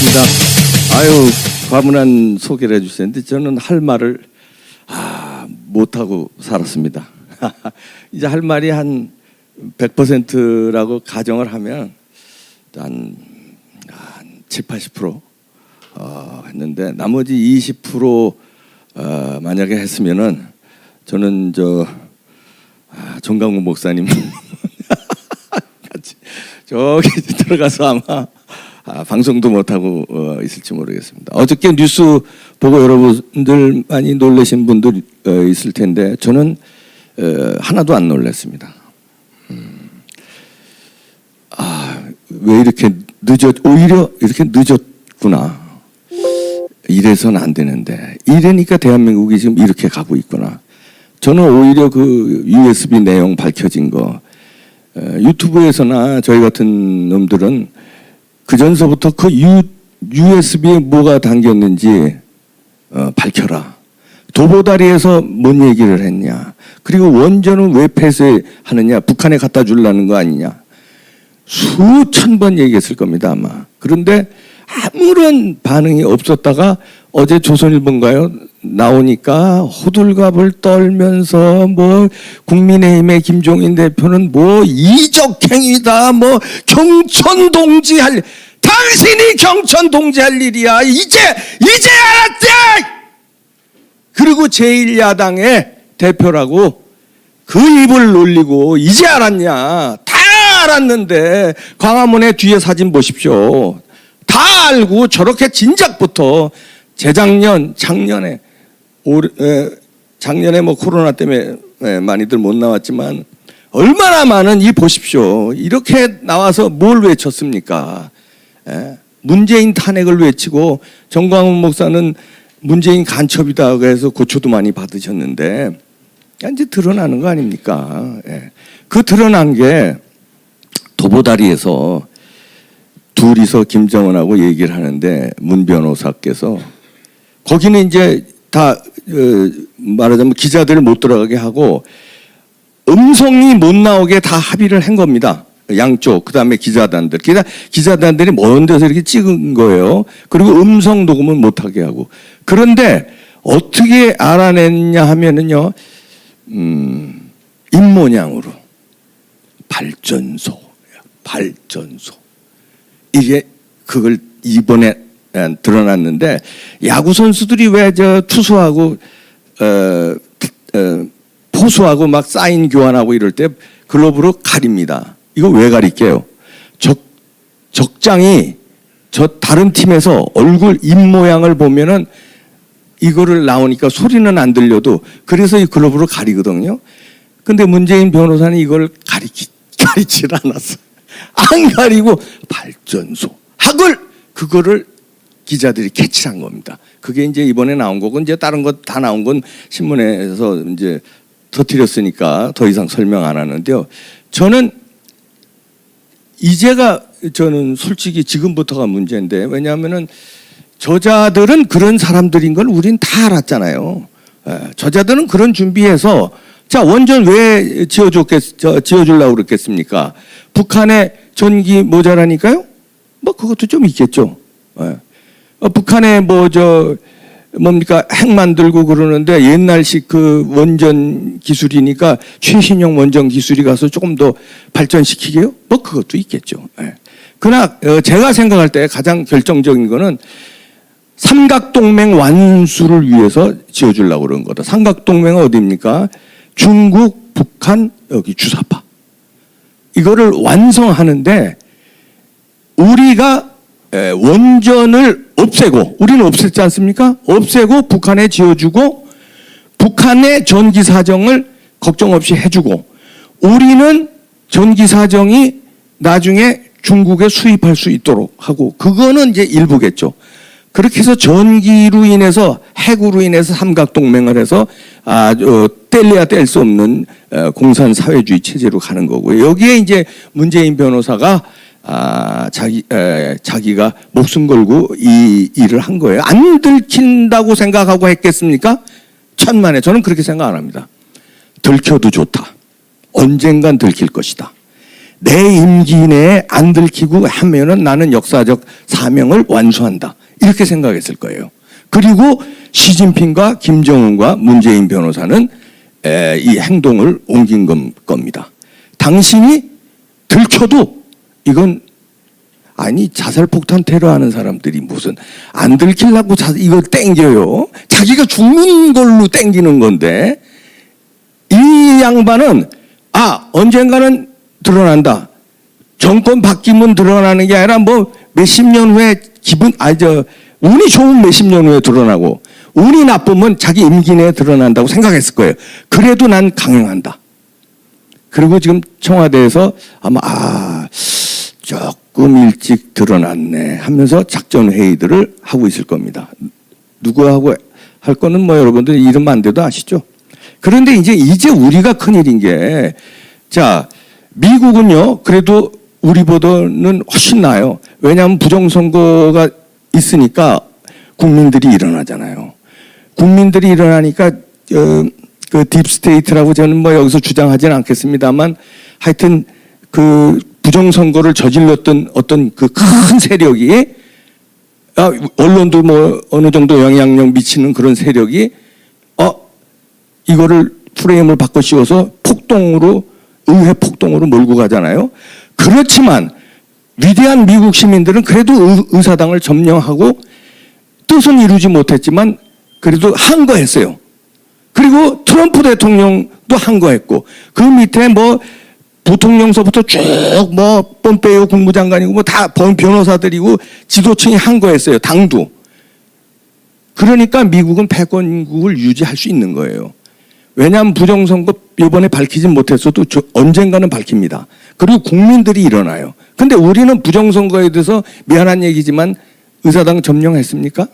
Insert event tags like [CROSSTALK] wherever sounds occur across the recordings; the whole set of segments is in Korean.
반갑습니다. 아유, 과분한 소개를 해주셨는데 저는 할 말을 아, 못하고 살았습니다. [LAUGHS] 이제 할 말이 한 100%라고 가정을 하면 한, 한 7, 80% 어, 했는데 나머지 20% 어, 만약에 했으면은 저는 저 아, 정강훈 목사님 [LAUGHS] 같이 저기 [LAUGHS] 들어가서 아마 아, 방송도 못 하고 어, 있을지 모르겠습니다. 어저께 뉴스 보고 여러분들 많이 놀라신 분들 어, 있을 텐데 저는 어, 하나도 안 놀랐습니다. 음. 아, 왜 이렇게 늦었 오히려 이렇게 늦었구나. 이래서는 안 되는데 이러니까 대한민국이 지금 이렇게 가고 있구나. 저는 오히려 그 USB 내용 밝혀진 거 에, 유튜브에서나 저희 같은 놈들은 그 전서부터 그 U, USB에 뭐가 담겼는지 어, 밝혀라. 도보다리에서 뭔 얘기를 했냐. 그리고 원전은 왜 폐쇄하느냐. 북한에 갖다 주려는 거 아니냐. 수천 번 얘기했을 겁니다, 아마. 그런데 아무런 반응이 없었다가 어제 조선일보인가요? 나오니까 호들갑을 떨면서 뭐 국민의힘의 김종인 대표는 뭐 이적행위다 뭐 경천 동지할 당신이 경천 동지할 일이야. 이제 이제 알았지 그리고 제1야당의 대표라고 그 입을 놀리고 이제 알았냐? 다 알았는데 광화문에 뒤에 사진 보십시오. 다 알고 저렇게 진작부터 재작년 작년에 작년에 뭐 코로나 때문에 에, 많이들 못 나왔지만 얼마나 많은 이 보십시오. 이렇게 나와서 뭘 외쳤습니까? 에? 문재인 탄핵을 외치고 정광훈 목사는 문재인 간첩이다 그래서 고초도 많이 받으셨는데 이제 드러나는 거 아닙니까? 예. 그 드러난 게 도보다리에서 둘이서 김정은하고 얘기를 하는데 문 변호사께서 거기는 이제 다 어, 말하자면 기자들을 못 들어가게 하고 음성이 못 나오게 다 합의를 한 겁니다. 양쪽 그다음에 기자단들 기자 기자단들이 먼 데서 이렇게 찍은 거예요. 그리고 음성 녹음은 못 하게 하고 그런데 어떻게 알아냈냐 하면은요 음, 입모양으로 발전소 발전소 이게 그걸 이번에 에, 드러났는데 야구 선수들이 왜 저 투수하고 어, 어, 포수하고 막 사인 교환하고 이럴 때 글로브로 가립니다. 이거 왜 가릴게요? 적 적장이 저 다른 팀에서 얼굴 입 모양을 보면은 이거를 나오니까 소리는 안 들려도 그래서 이 글로브로 가리거든요. 근데 문재인 변호사는 이걸 가리기 [LAUGHS] 가리질 않았어. 안 가리고 발전소 학을 그거를 기자들이 캐치한 겁니다. 그게 이제 이번에 나온 거고 이제 다른 것 다 나온 건 신문에서 이제 터뜨렸으니까 더 이상 설명 안 하는데요. 저는 이제가 저는 솔직히 지금부터가 문제인데 왜냐하면은 저자들은 그런 사람들인 걸 우린 다 알았잖아요. 예, 저자들은 그런 준비해서 자 원전 왜 지어줬겠 지어주려고 그랬겠습니까? 북한에 전기 모자라니까요. 뭐 그것도 좀 있겠죠. 예. 어, 북한에 뭐 저 뭡니까 핵 만들고 그러는데 옛날식 그 원전 기술이니까 최신형 원전 기술이 가서 조금 더 발전시키게요? 뭐 그것도 있겠죠. 예. 그러나 어, 제가 생각할 때 가장 결정적인 거는 삼각동맹 완수를 위해서 지어주려고 그런 거다. 삼각동맹은 어디입니까? 중국, 북한, 여기 주사파. 이거를 완성하는데 우리가 에, 원전을 없애고 우리는 없앴지 않습니까? 없애고 북한에 지어주고 북한의 전기 사정을 걱정 없이 해주고 우리는 전기 사정이 나중에 중국에 수입할 수 있도록 하고 그거는 이제 일부겠죠. 그렇게 해서 전기로 인해서 핵으로 인해서 삼각동맹을 해서 아, 어, 뗄래야 뗄 수 없는 어, 공산 사회주의 체제로 가는 거고요. 여기에 이제 문재인 변호사가 아, 자기, 에, 자기가 목숨 걸고 이 일을 한 거예요. 안 들킨다고 생각하고 했겠습니까? 천만에 저는 그렇게 생각 안 합니다. 들켜도 좋다. 언젠간 들킬 것이다. 내 임기 내에 안 들키고 하면은 나는 역사적 사명을 완수한다. 이렇게 생각했을 거예요. 그리고 시진핑과 김정은과 문재인 변호사는 에, 이 행동을 옮긴 겁- 겁니다. 당신이 들켜도 이건 아니 자살 폭탄 테러하는 사람들이 무슨 안 들키려고 자, 이걸 땡겨요. 자기가 죽는 걸로 땡기는 건데 이 양반은 아 언젠가는 드러난다. 정권 바뀌면 드러나는 게 아니라 뭐 몇십 년 후에 기분 아저 운이 좋은 몇십 년 후에 드러나고 운이 나쁘면 자기 임기 내에 드러난다고 생각했을 거예요. 그래도 난 강행한다. 그리고 지금 청와대에서 아마 아 조금 일찍 드러났네 하면서 작전 회의들을 하고 있을 겁니다. 누구하고 할 거는 뭐 여러분들 이름 안 돼도 아시죠? 그런데 이제 이제 우리가 큰 일인 게 자, 미국은요. 그래도 우리보다는 훨씬 나아요. 왜냐하면 부정선거가 있으니까 국민들이 일어나잖아요. 국민들이 일어나니까 어, 그 딥스테이트라고 저는 뭐 여기서 주장하지는 않겠습니다만 하여튼 그 부정선거를 저질렀던 어떤 그 큰 세력이 아, 언론도 뭐 어느 정도 영향력 미치는 그런 세력이 어 이거를 프레임을 바꿔 씌워서 폭동으로 의회 폭동으로 몰고 가잖아요. 그렇지만 위대한 미국 시민들은 그래도 의- 의사당을 점령하고 뜻은 이루지 못했지만 그래도 한 거 했어요. 그리고 트럼프 대통령도 한 거 했고 그 밑에 뭐 부통령서부터 쭉뭐 pom페이오 국무장관이고 뭐 다 변호사들이고 지도층이 한 거 했어요. 당도. 그러니까 미국은 패권국을 유지할 수 있는 거예요. 왜냐하면 부정선거 이번에 밝히지 못했어도 저- 언젠가는 밝힙니다. 그리고 국민들이 일어나요. 근데 우리는 부정선거에 대해서 미안한 얘기지만 의사당 점령했습니까?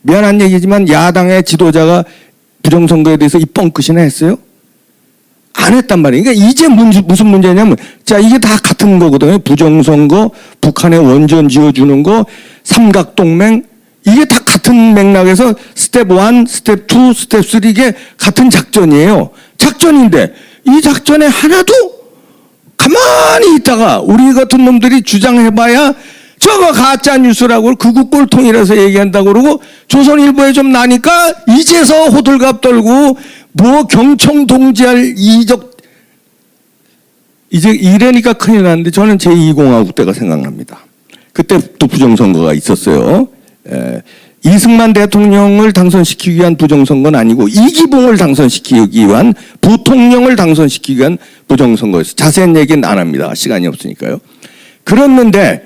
미안한 얘기지만 야당의 지도자가 부정선거에 대해서 이 뻥끗이나 했어요? 안 했단 말이에요. 그러니까 이제 문제, 무슨 문제냐면, 자, 이게 다 같은 거거든요. 부정선거, 북한에 원전 지어주는 거, 삼각동맹, 이게 다 같은 맥락에서 스텝 1, 스텝 2, 스텝 3 이게 같은 작전이에요. 작전인데, 이 작전에 하나도 가만히 있다가 우리 같은 놈들이 주장해봐야 저거 가짜 뉴스라고 극우 꼴통이라서 얘기한다고 그러고 조선일보에 좀 나니까 이제서 호들갑 떨고 뭐 경청 동지할 이적 이제 이래니까 큰일 났는데 저는 제2공화국 때가 생각납니다. 그때 또 부정선거가 있었어요. 에, 이승만 대통령을 당선시키기 위한 부정선거는 아니고 이기봉을 당선시키기 위한 부통령을 당선시키기 위한 부정선거였어요. 자세한 얘기는 안 합니다. 시간이 없으니까요. 그랬는데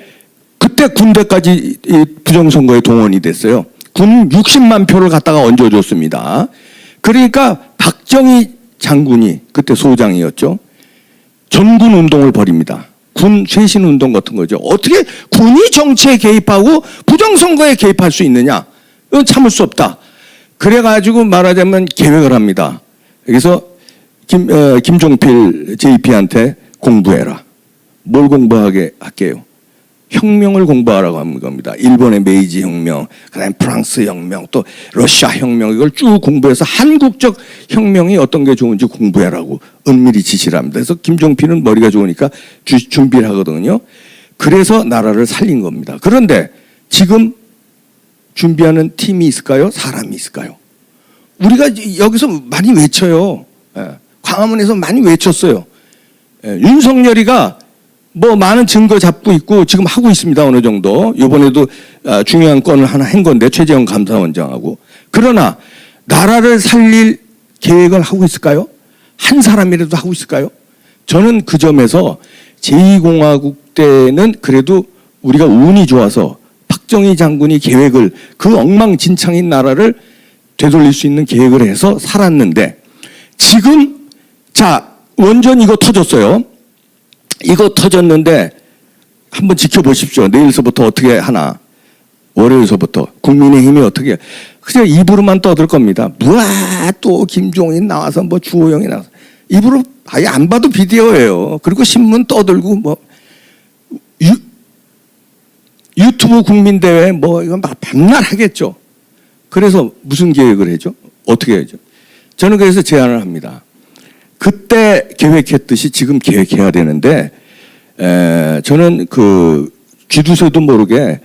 그때 군대까지 이 부정선거에 동원이 됐어요. 군 60만 표를 갖다가 얹어줬습니다. 그러니까 박정희 장군이 그때 소장이었죠. 전군 운동을 벌입니다. 군 쇄신 운동 같은 거죠. 어떻게 군이 정치에 개입하고 부정선거에 개입할 수 있느냐? 이건 참을 수 없다. 그래가지고 말하자면 계획을 합니다. 여기서 김, 어, 김종필 JP한테 공부해라. 뭘 공부하게 할게요? 혁명을 공부하라고 하는 겁니다. 일본의 메이지 혁명, 그다음에 프랑스 혁명, 또 러시아 혁명 이걸 쭉 공부해서 한국적 혁명이 어떤 게 좋은지 공부해라고 은밀히 지시를 합니다. 그래서 김종필은 머리가 좋으니까 주- 준비를 하거든요. 그래서 나라를 살린 겁니다. 그런데 지금 준비하는 팀이 있을까요? 사람이 있을까요? 우리가 이- 여기서 많이 외쳐요. 예. 광화문에서 많이 외쳤어요. 예, 윤석열이가 뭐 많은 증거 잡고 있고 지금 하고 있습니다 어느 정도 이번에도 아, 중요한 건을 하나 한 건데 최재형 감사원장하고 그러나 나라를 살릴 계획을 하고 있을까요? 한 사람이라도 하고 있을까요? 저는 그 점에서 제2공화국 때는 그래도 우리가 운이 좋아서 박정희 장군이 계획을 그 엉망진창인 나라를 되돌릴 수 있는 계획을 해서 살았는데 지금 자 원전 이거 터졌어요. 이거 터졌는데 한번 지켜보십시오. 내일서부터 어떻게 하나. 월요일서부터 국민의힘이 어떻게 그냥 입으로만 떠들 겁니다. 뭐야 또 김종인 나와서 뭐 주호영이 나와서 입으로 아예 안 봐도 비디오예요. 그리고 신문 떠들고 뭐 유, 유튜브 국민대회 뭐 이건 막 밤날 하겠죠. 그래서 무슨 계획을 해죠? 어떻게 해죠? 저는 그래서 제안을 합니다. 그때 계획했듯이 지금 계획해야 되는데 에, 저는 그 쥐두새도 모르게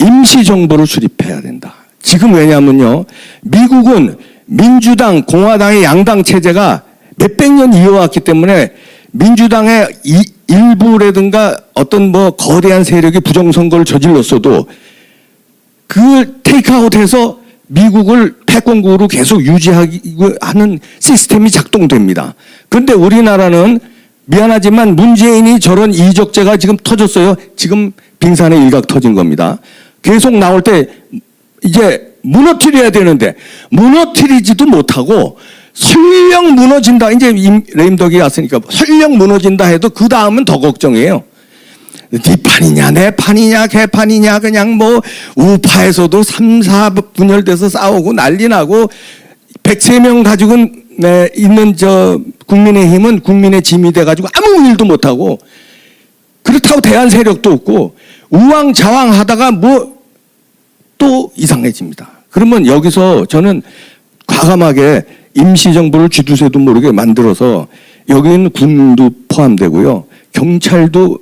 임시 정부를 수립해야 된다. 지금 왜냐면요. 미국은 민주당, 공화당의 양당 체제가 몇백 년 이어왔기 때문에 민주당의 이- 일부라든가 어떤 뭐 거대한 세력이 부정선거를 저질렀어도 그걸 테이크아웃해서 미국을 패권국으로 계속 유지하는 시스템이 작동됩니다. 그런데 우리나라는 미안하지만 문재인이 저런 이적제가 지금 터졌어요. 지금 빙산의 일각 터진 겁니다. 계속 나올 때 이제 무너뜨려야 되는데 무너뜨리지도 못하고 설령 무너진다. 이제 임- 레임덕이 왔으니까 설령 무너진다 해도 그 다음은 더 걱정이에요. 네 판이냐 내 판이냐 개 판이냐 그냥 뭐 우파에서도 3, 4 분열돼서 싸우고 난리 나고 103명 가지고 네, 있는 저 국민의힘은 국민의 짐이 돼가지고 아무 일도 못하고 그렇다고 대한 세력도 없고 우왕좌왕 하다가 뭐 또 이상해집니다. 그러면 여기서 저는 과감하게 임시정부를 쥐두새도 모르게 만들어서 여기는 군도 포함되고요. 경찰도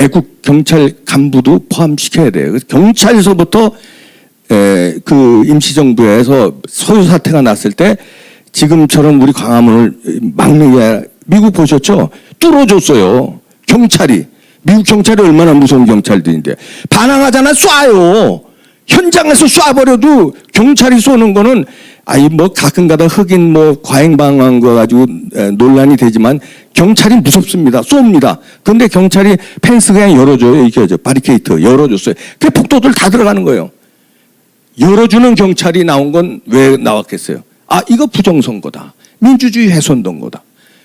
애국 경찰 간부도 포함시켜야 돼요. 경찰서부터 에, 그 임시정부에서 소유 사태가 났을 때 지금처럼 우리 광화문을 막는 게 미국 보셨죠? 뚫어줬어요. 경찰이. 미국 경찰이 얼마나 무서운 경찰들인데. 반항하잖아, 쏴요. 현장에서 쏴버려도 경찰이 쏘는 거는 아이 뭐 가끔가다 흑인 뭐 과잉 거 가지고 에, 논란이 되지만 경찰이 무섭습니다. 쏩니다. 근데 경찰이 펜스 그냥 열어줘요. 이렇게 하죠. 바리케이트 열어줬어요. 그 폭도들 다 들어가는 거예요. 열어주는 경찰이 나온 건 왜 나왔겠어요? 아, 이거 부정선거다. 민주주의 훼손된 거다.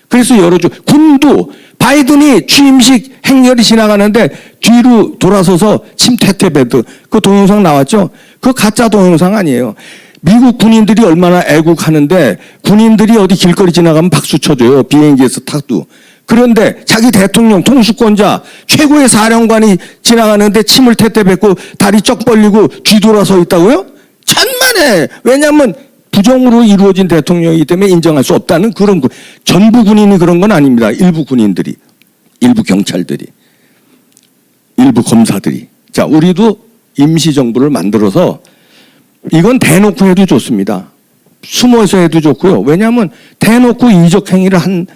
그래서 열어줘. 군도 바이든이 취임식 행렬이 지나가는데 뒤로 돌아서서 침태태베드 그 동영상 나왔죠? 그 가짜 동영상 아니에요. 미국 군인들이 얼마나 애국하는데 군인들이 어디 길거리 지나가면 박수 쳐줘요. 비행기에서 타도. 그런데 자기 대통령 통수권자 최고의 사령관이 지나가는데 침을 태태 뱉고 다리 쩍 벌리고 뒤돌아서 있다고요? 천만에 왜냐하면 부정으로 이루어진 대통령이기 때문에 인정할 수 없다는 그런 거. 전부 군인이 그런 건 아닙니다. 일부 군인들이, 일부 경찰들이, 일부 검사들이. 자, 우리도 임시 정부를 만들어서 이건 대놓고 해도 좋습니다. 숨어서 해도 좋고요. 왜냐하면 대놓고 이적 행위를 한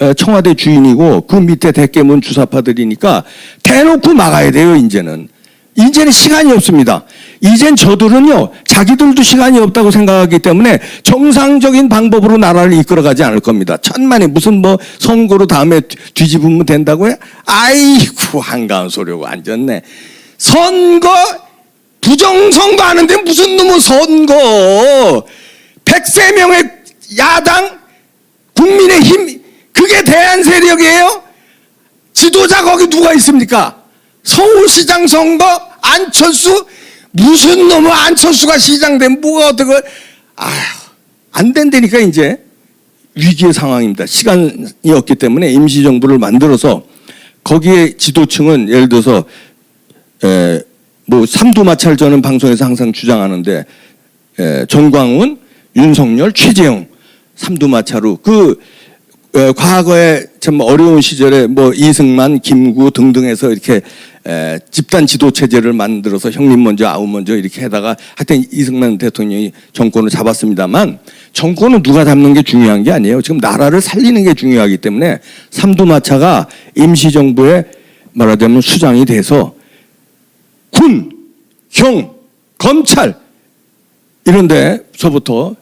어, 청와대 주인이고 그 밑에 대깨문 주사파들이니까 대놓고 막아야 돼요. 이제는 이제는 시간이 없습니다. 이젠 저들은요 자기들도 시간이 없다고 생각하기 때문에 정상적인 방법으로 나라를 이끌어가지 않을 겁니다. 천만에 무슨 뭐 선거로 다음에 뒤- 뒤집으면 된다고요? 아이고 한가한 소리고 앉았네. 선거 부정선거 하는데 무슨 놈의 선거 103명의 야당 국민의힘 그게 대한 세력이에요? 지도자 거기 누가 있습니까? 서울시장 선거 안철수 무슨 놈의 안철수가 시장 되면 뭐가 어떻게 아휴 안 된다니까 이제 위기의 상황입니다. 시간이 없기 때문에 임시정부를 만들어서 거기에 지도층은 예를 들어서 에, 뭐 삼두마찰 저는 방송에서 항상 주장하는데 에, 정광훈, 윤석열, 최재형 삼두마차로 그 에, 과거에 참 어려운 시절에 뭐 이승만, 김구 등등해서 이렇게 에, 집단 지도 체제를 만들어서 형님 먼저 아우 먼저 이렇게 하다가 하여튼 이승만 대통령이 정권을 잡았습니다만 정권은 누가 잡는 게 중요한 게 아니에요. 지금 나라를 살리는 게 중요하기 때문에 삼두마차가 임시정부에 말하자면 수장이 돼서 군, 형, 검찰 이런 데서부터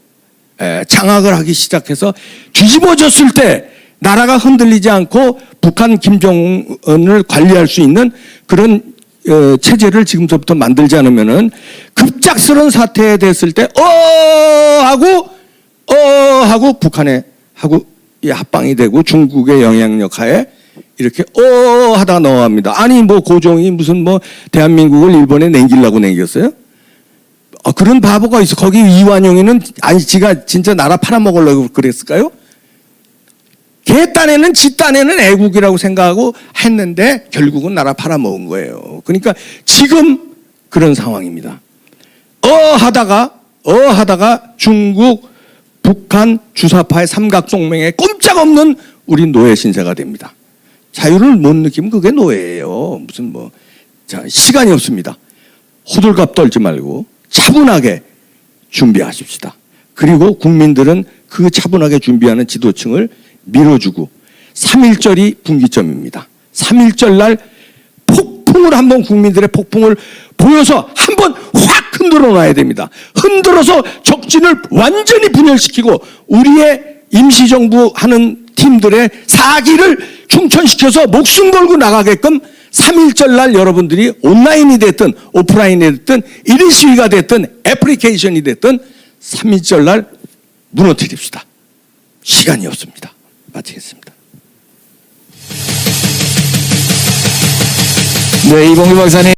에, 장악을 하기 시작해서 뒤집어졌을 때 나라가 흔들리지 않고 북한 김정은을 관리할 수 있는 그런 어, 체제를 지금부터 만들지 않으면은 급작스러운 사태에 됐을 때 어 하고 어 하고 북한에 하고 이 합방이 되고 중국의 영향력 하에 이렇게 어 하다가 넘어갑니다. 아니 뭐 고종이 무슨 뭐 대한민국을 일본에 냉기려고 냉겼어요? 아, 그런 바보가 있어. 거기 이완용이는 아니 지가 진짜 나라 팔아먹으려고 그랬을까요? 걔 딴에는 지 딴에는 애국이라고 생각하고 했는데 결국은 나라 팔아먹은 거예요. 그러니까 지금 그런 상황입니다. 어 하다가 어 하다가 중국, 북한, 주사파의 삼각동맹에 꼼짝없는 우리 노예 신세가 됩니다. 자유를 못 느끼면 그게 노예예요. 무슨 뭐. 자, 시간이 없습니다. 호들갑 떨지 말고 차분하게 준비하십시다. 그리고 국민들은 그 차분하게 준비하는 지도층을 밀어주고 3.1절이 분기점입니다. 3.1절 날 폭풍을 한번 국민들의 폭풍을 보여서 한번 확 흔들어 놔야 됩니다. 흔들어서 적진을 완전히 분열시키고 우리의 임시정부 하는 팀들의 사기를 충천시켜서 목숨 걸고 나가게끔 3.1절 날 여러분들이 온라인이 됐든 오프라인이 됐든 1인 시위가 됐든 애플리케이션이 됐든 3.1절 날 무너뜨립시다. 시간이 없습니다. 마치겠습니다. 네, 이봉규 박사님.